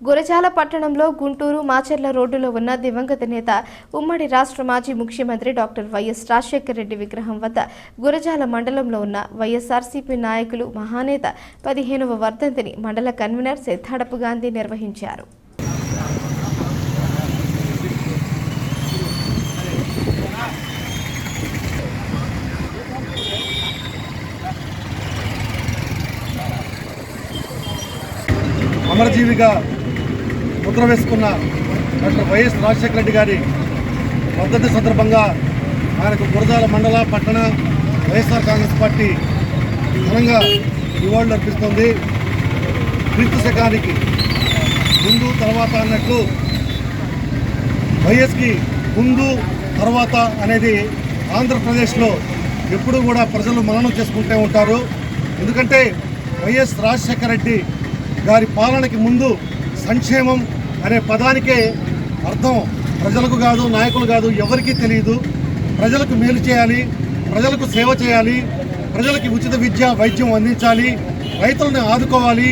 గురజాల పట్టణంలో గుంటూరు మాచర్ల రోడ్డులో ఉన్న దివంగత నేత ఉమ్మడి రాష్ట్ర మాజీ ముఖ్యమంత్రి డాక్టర్ వైఎస్ రాజశేఖర రెడ్డి విగ్రహం వద్ద గురజాల మండలంలో ఉన్న వైఎస్ఆర్సీపీ నాయకులు మహానేత పదిహేనవ వర్ధంతిని మండల కన్వీనర్ సిద్ధాడపు గాంధీ నిర్వహించారు. అమరజీవిగా ముద్ర వేసుకున్న డాక్టర్ వైఎస్ రాజశేఖర రెడ్డి గారి పద్ధతి సందర్భంగా ఆయనకు గురజాల మండల పట్టణ వైఎస్ఆర్ కాంగ్రెస్ పార్టీ ఘనంగా నివాళులు అర్పిస్తుంది. క్రీస్తు శకానికి ముందు తర్వాత అన్నట్లు వైఎస్కి ముందు తర్వాత అనేది ఆంధ్రప్రదేశ్లో ఎప్పుడూ కూడా ప్రజలు మననం చేసుకుంటూ ఉంటారు. ఎందుకంటే వైఎస్ రాజశేఖర రెడ్డి గారి పాలనకి ముందు సంక్షేమం అనే పదానికే అర్థం ప్రజలకు కాదు నాయకులు కాదు ఎవరికీ తెలియదు ప్రజలకు మేలు చేయాలి ప్రజలకు సేవ చేయాలి ప్రజలకి ఉచిత విద్య వైద్యం అందించాలి రైతులను ఆదుకోవాలి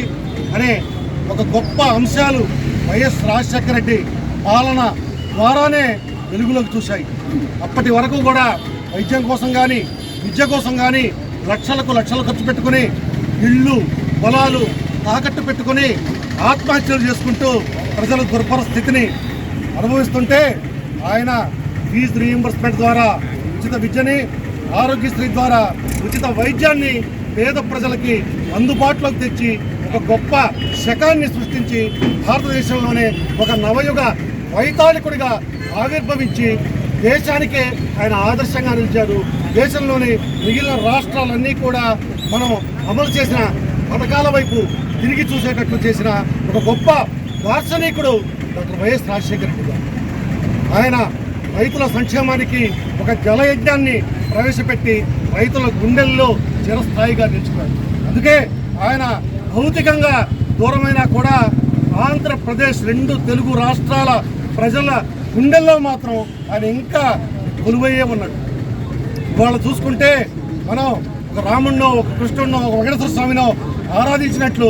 అనే ఒక గొప్ప అంశాలు వైఎస్ రాజశేఖర రెడ్డి పాలన ద్వారానే వెలుగులోకి చూశాయి. అప్పటి వరకు కూడా వైద్యం కోసం కానీ విద్య కోసం కానీ లక్షలకు లక్షలు ఖర్చు పెట్టుకుని ఇళ్ళు పొలాలు తాకట్టు పెట్టుకుని ఆత్మహత్యలు చేసుకుంటూ ప్రజల దుర్భర స్థితిని అనుభవిస్తుంటే ఆయన ఫీజు రీఎంబర్స్మెంట్ ద్వారా ఉచిత విద్యని ఆరోగ్యశ్రీ ద్వారా ఉచిత వైద్యాన్ని పేద ప్రజలకి అందుబాటులోకి తెచ్చి ఒక గొప్ప శకాన్ని సృష్టించి భారతదేశంలోనే ఒక నవయుగ వైతాళికుడిగా ఆవిర్భవించి దేశానికే ఆయన ఆదర్శంగా నిలిచారు దేశంలోని మిగిలిన రాష్ట్రాలన్నీ కూడా మనం అమలు చేసిన పథకాల వైపు తిరిగి చూసేటట్లు చేసిన ఒక గొప్ప దార్శనికుడు డాక్టర్ వైఎస్ రాజశేఖర రెడ్డి గారు. ఆయన రైతుల సంక్షేమానికి ఒక జలయజ్ఞాన్ని ప్రవేశపెట్టి రైతుల గుండెల్లో చిరస్థాయిగా నిలుచుకున్నాడు అందుకే ఆయన భౌతికంగా దూరమైనా కూడా ఆంధ్రప్రదేశ్ రెండు తెలుగు రాష్ట్రాల ప్రజల గుండెల్లో మాత్రం ఆయన ఇంకా కొలువయ్యే ఉన్నాడు. ఇవాళ చూసుకుంటే మనం ఒక రాముడినో ఒక కృష్ణుడినో ఒక వెంకటేశ్వర స్వామినో ఆరాధించినట్లు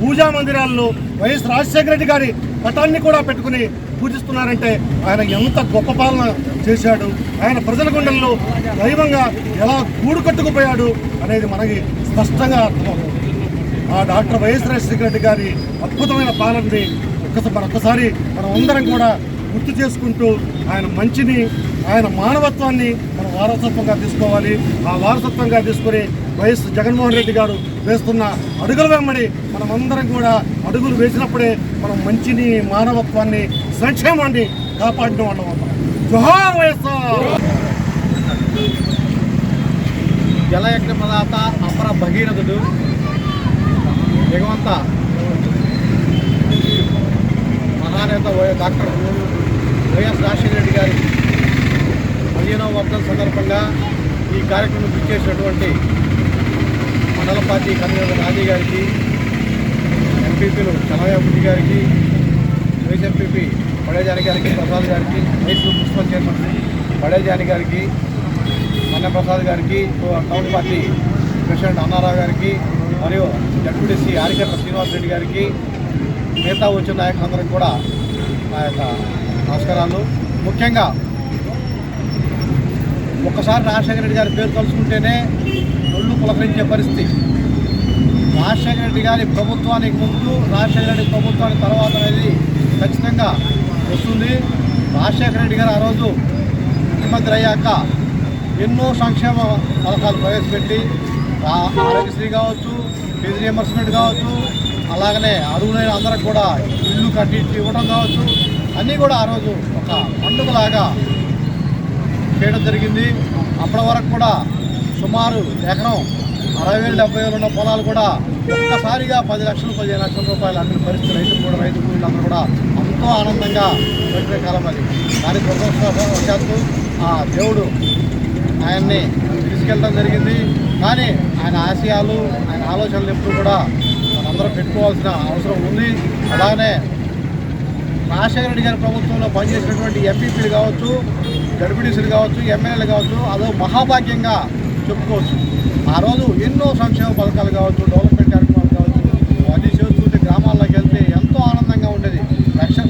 పూజా మందిరాల్లో వైఎస్ రాజశేఖర రెడ్డి గారి పటాన్ని కూడా పెట్టుకుని పూజిస్తున్నారంటే ఆయన ఎంత గొప్ప పాలన చేశాడు. ఆయన ప్రజల గుండెల్లో దైవంగా ఎలా గూడుకట్టుకుపోయాడు అనేది మనకి స్పష్టంగా అర్థమవుతుంది. ఆ డాక్టర్ వైఎస్ రాజశేఖర రెడ్డి గారి అద్భుతమైన పాలనని ఒక్కసారి మరొకసారి మనం అందరం కూడా గుర్తు చేసుకుంటూ ఆయన మంచిని ఆయన మానవత్వాన్ని మనం వారసత్వంగా తీసుకోవాలి. ఆ వారసత్వంగా తీసుకుని వైఎస్ జగన్మోహన్ రెడ్డి గారు వేస్తున్న అడుగుల వెంబడి మనమందరం కూడా అడుగులు వేసినప్పుడే మనం మంచిని మానవత్వాన్ని సంక్షేమాన్ని కాపాడిన వాళ్ళం జోహార్ వైఎస్ఆర్! జలయజ్ఞ పదార్థ అపర భగీరథుడు భగవంత మహానేత డాక్టర్ వైఎస్ రాజశేఖర రెడ్డి గారి పదిహేనవ వర్ధన సందర్భంగా ఈ కార్యక్రమం బుక్ చేసినటువంటి మండల పార్టీ కన్వీనర్ రాజీ గారికి ఎంపీపీలు చలవయ్య బుద్ధి గారికి వైస్ ఎంపీపీ పడేజాని గారికి ప్రసాద్ గారికి వైస్ మున్సిపల్ చైర్మన్ పడేజాని గారికి ప్రసాద్ గారికి టౌన్ పార్టీ ప్రెసిడెంట్ అన్నారావు గారికి మరియు జడ్పీటీసీ ఆరికట్ల శ్రీనివాస్ రెడ్డి గారికి మిగతా వచ్చిన నాయకులందరికీ కూడా నా యొక్క నమస్కారాలు. ముఖ్యంగా ఒక్కసారి రాజశేఖర రెడ్డి గారి పేరు తలుచుకుంటేనే పులకరించే పరిస్థితి. రాజశేఖర రెడ్డి గారి ప్రభుత్వానికి ముందు రాజశేఖర రెడ్డి ప్రభుత్వానికి తర్వాత అనేది ఖచ్చితంగా వస్తుంది. రాజశేఖర రెడ్డి గారు ఆ రోజు ముఖ్యమంత్రి అయ్యాక ఎన్నో సంక్షేమ పథకాలు ప్రవేశపెట్టి ఆరోగ్యశ్రీ కావచ్చు ఫీజు రియంబర్స్మెంట్ కావచ్చు అలాగనే అరువులైన అందరికి కూడా ఇల్లు కట్టి ఇవ్వడం కావచ్చు అన్నీ కూడా ఆ రోజు ఒక పండుగలాగా చేయడం జరిగింది. అప్పటి వరకు కూడా సుమారు ఎకరం అరవై వేలు డెబ్బై వేలు ఉన్న పొలాలు కూడా ఒక్కసారిగా పది లక్షలు పదిహేను లక్షల రూపాయలు అన్ని పరిస్థితి రైతులు కూడా రైతు కూలీలందరూ కూడా ఎంతో ఆనందంగా గడిపే కాలం అది. దాని దురదృష్టవశాత్తు ఆ దేవుడు ఆయన్ని తీసుకెళ్ళడం జరిగింది. కానీ ఆయన ఆశయాలు ఆయన ఆలోచనలు ఎప్పుడు కూడా మనందరం పెట్టుకోవాల్సిన అవసరం ఉంది. అలానే రాజశేఖర రెడ్డి గారి ప్రభుత్వంలో పనిచేసినటువంటి ఎంపీపీలు కావచ్చు గడిపిడీసీలు కావచ్చు ఎమ్మెల్యేలు కావచ్చు అదో మహాభాగ్యంగా చెప్పుకోవచ్చు. ఆ రోజు ఎన్నో సంక్షేమ పథకాలు కావచ్చు డెవలప్మెంట్ కార్యక్రమాలు కావచ్చు అన్ని చేస్తుంటే గ్రామాల్లోకి వెళ్తే ఎంతో ఆనందంగా ఉండేది.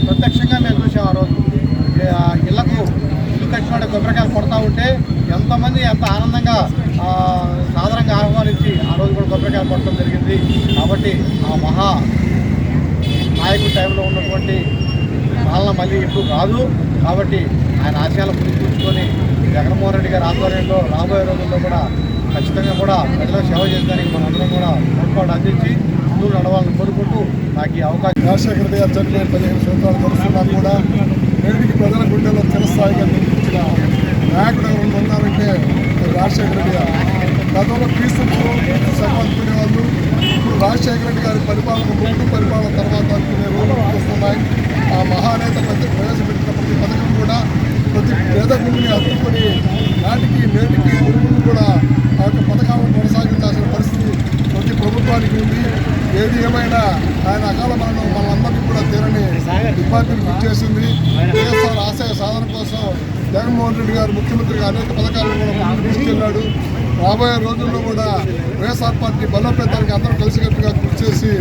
ప్రత్యక్షంగా మేము చూసాం ఆ రోజు. ఆ ఇళ్ళకు ఇల్లు కట్టినోడు కొబ్బరికాయలు కొడతా ఉంటే ఎంతమంది ఎంత ఆనందంగా సాధారణంగా ఆహ్వానించి ఆ రోజు కూడా కొబ్బరికాయలు కొట్టడం జరిగింది. కాబట్టి ఆ మహా నాయకుడి టైంలో ఉన్నటువంటి పాలన మళ్ళీ ఇప్పుడు రాదు. కాబట్టి ఆయన ఆశయాలు పురిపించుకొని జగన్మోహన్ రెడ్డి గారి ఆధ్వర్యంలో రాబోయే రోజుల్లో కూడా ఖచ్చితంగా కూడా ప్రజలకు సేవ చేయడానికి మనందరం కూడా తోడ్పాటు అందించి ముందుకు నడవాలని కోరుకుంటూ నాకు ఈ అవకాశం రాజశేఖర రెడ్డి గారు చనిపోయిన పదిహేను సంవత్సరాలు గడుస్తున్నా కూడా నేటికి ప్రజల గుండెల్లో చిరస్థాయిగా నిర్మించిన నాయకుడు ఎవరు ఉన్నారంటే రాజశేఖర రెడ్డి గారు గతంలో క్రీస్తు క్రీస్తు శకం వాళ్ళు ఇప్పుడు రాజశేఖర రెడ్డి గారి పరిపాలన ముందు పరిపాలన తర్వాత అనుకునే రోజులు వస్తున్నాయి ఆ మహానేత ప్రతి ప్రతి పేద భూమిని హత్తుకొని నాటికి నేటికి గురువులు కూడా ఆ యొక్క పథకాలను కొనసాగించాల్సిన పరిస్థితి ప్రతి ప్రభుత్వానికి ఉంది. ఏది ఏమైనా ఆయన అకాల మరణం మనందరికీ కూడా తీరని ఇబ్బందిని గుర్తు చేసింది. వైఎస్ఆర్ ఆశయ సాధన కోసం జగన్మోహన్ రెడ్డి గారు ముఖ్యమంత్రిగా అనేక పథకాలను కూడా ముందుకు తీసుకెళ్ళాడు రాబోయే రోజుల్లో కూడా వైఎస్ఆర్ పార్టీ బలోపేతానికి అందరూ కలిసికట్టుగా గుర్తు చేసి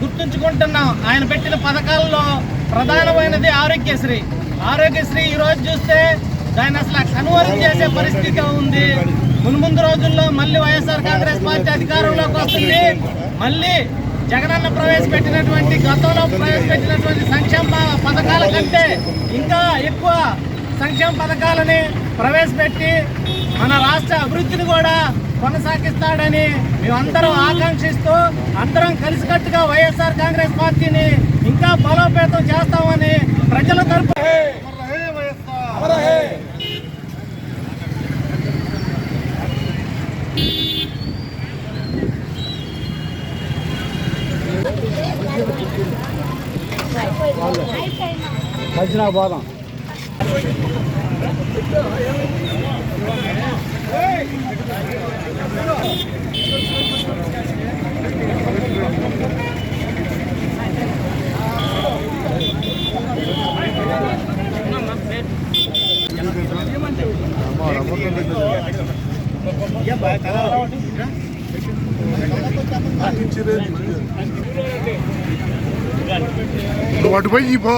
గుర్తుంచుకుంటున్నాం ఆయన పెట్టిన పథకాల్లో ప్రధానమైనది ఆరోగ్యశ్రీ. ఆరోగ్యశ్రీ ఈరోజు చూస్తే దాన్ని అసలు కన్వర్ట్ చేసే పరిస్థితి ఉంది. మున్ముందు రోజుల్లో మళ్ళీ వైఎస్ఆర్ కాంగ్రెస్ పార్టీ అధికారంలోకి వస్తుంది. మళ్ళీ జగనన్న ప్రవేశపెట్టినటువంటి గతంలో ప్రవేశపెట్టినటువంటి సంక్షేమ పథకాల కంటే ఇంకా ఎక్కువ సంక్షేమ పథకాలని ప్రవేశపెట్టి మన రాష్ట్ర అభివృద్ధిని కూడా కొనసాగిస్తాడని మేమందరం ఆకాంక్షిస్తూ అందరం కలిసికట్టుగా వైఎస్ఆర్ కాంగ్రెస్ పార్టీని ఇంకా బలోపేతం చేస్తామని ప్రజల తరపు మధ్యన పోదాం నువ్వు అటు పోయి ఈ పో.